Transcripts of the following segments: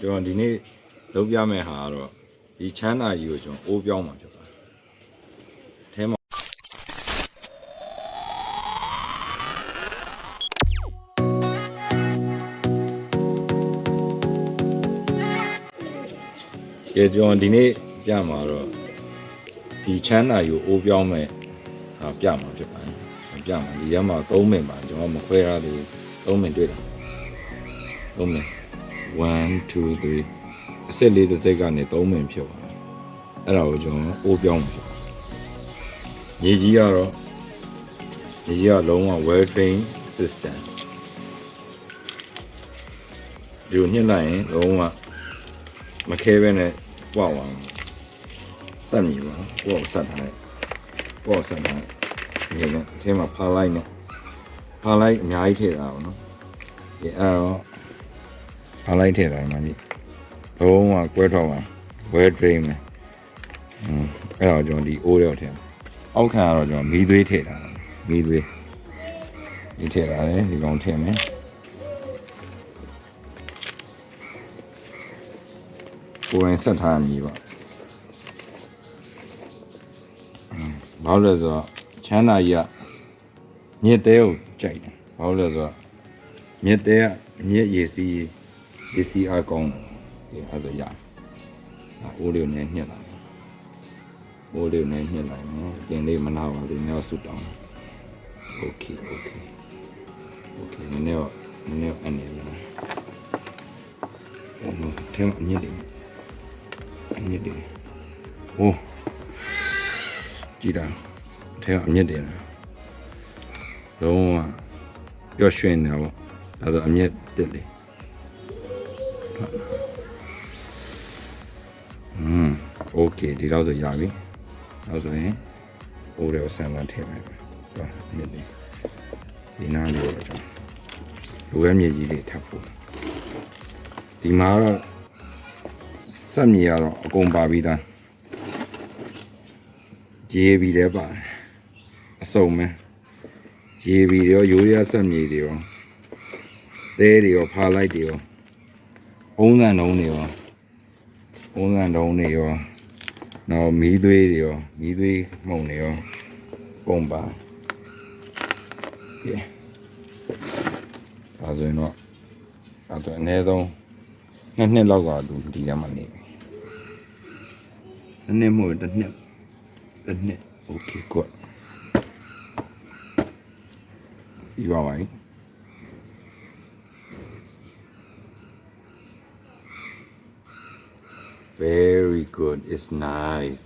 ကျွန်တော်ဒီနေ့လုပ်ပြမယ့်ဟာကတော့ဒီချမ်းသာကြီးကိုကျွန်တော်အိုးပြောင်းမှာဖြစ်ပါတယ်အထဲမှာကဲကျွန်တော်ဒီနေ့ပြမှာတော့ဒီချမ်းသာကြီးကိုအိုးပြောင်းမယ်ဟာပြမှာဖြစ်ပါတယ်ပြမှာဒီရက်မှာ3မိနစ်ပါကျွန်တော်မခွဲရသေးဘူး3မိနစ်တွေ့တာ3မိနစ် 1 2 3အစစ်လေးတစ်စိတ်ကနေ3မိနစ်ဖြစ်သွားတယ်အဲ့ဒါကိုကျွန်တော်အိုးပြောင်းမှာဖြစ်ပါတယ်ညီကြီးကတော့ညီကြီးကလုံးဝ well trained system ဒီကိုညှစ်လိုက်ရင်လုံးဝမခဲပဲနဲ့ပွားသွားတယ်ဆက်မြည်ပါပွားဆက်ထားတယ်ပွားဆက်ထားတယ်ဒီနဲ့အထဲမှာဖာလိုက်နဲ့ဖာလိုက်အများကြီးထည့်တာပါနော်ဒီအဲ့တော့ အားလိုက်ထည့်တာမှကြီးလုံးဝကွဲထောက်မှာဝဲဒရိမ်မယ်အဲ့တော့ကျွန်တော်ဒီအိုးရောက်ထည့်အောက်ခံကတော့ကျွန်တော်မီးသွေးထည့်တာမီးသွေးဒီထည့်တာလေဒီကောင်ထည့်မယ်ကိုယ်ရင်ဆက်ထားမြည်ပါဘာလို့လဲဆိုတော့ချမ်းသာကြီးကမြစ်တဲကိုကြိုက်တယ်ဘာလို့လဲဆိုတော့မြစ်တဲကမြစ်ရေစီး ACR ကောင်းတယ်အဲ့ဒါရအိုးလေးနဲ့ညှက်လိုက်အိုးလေးနဲ့ညှက်လိုက်နော်ပြင်လေးမနာပါသေးနဲ့ဆူတောင်း Okay okay Okay နည်းနည်းနည်းနည်းအနေနဲ့ဟိုထဲမှာညှက်တယ်ညှက်တယ်ဟိုးကြည်တာထဲကအမြင့်တယ်လုံးဝပျော်ရွှင်နေပါဘောဒါဆိုအမြင့်တက်လေ อืมโอเคဒီတော့ဆိုရပြီနောက်ဆိုရင်အိုးရောဆန်လာထည့်မယ်ပါအမြင့်တယ်ဒီနားလေးတော့ကျွန်တော်လိုရမြေကြီးလေးထပ်ဖို့ဒီမှာတော့ စက်မြေကတော့အကုန်ပါပြီးသားရေဘီလည်းပါတယ်အစုံပဲရေဘီတွေရောရိုးရစက်မြေတွေရောသဲတွေရောဖာလိုက်တွေရော အုံးသံတုံးတွေရောအုံးသံတုံးတွေရောနောက်မီးသွေးတွေရောမီးသွေးမှုန်တွေရောပုံပါကဲဒါဆိုရင်တော့ဒါတော့အနည်းဆုံးနှစ်နှစ်လောက်ကသူဒီထဲမှာနေပြီနှစ်နှစ်မဟုတ်တစ်နှစ်တစ်နှစ် okay good ဒီပါပါ Very good. It's nice.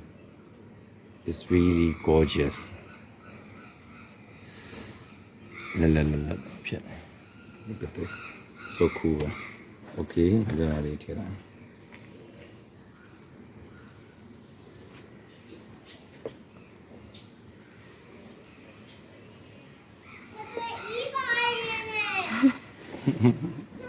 It's really gorgeous. Look at this. So cool. Okay. Very late here.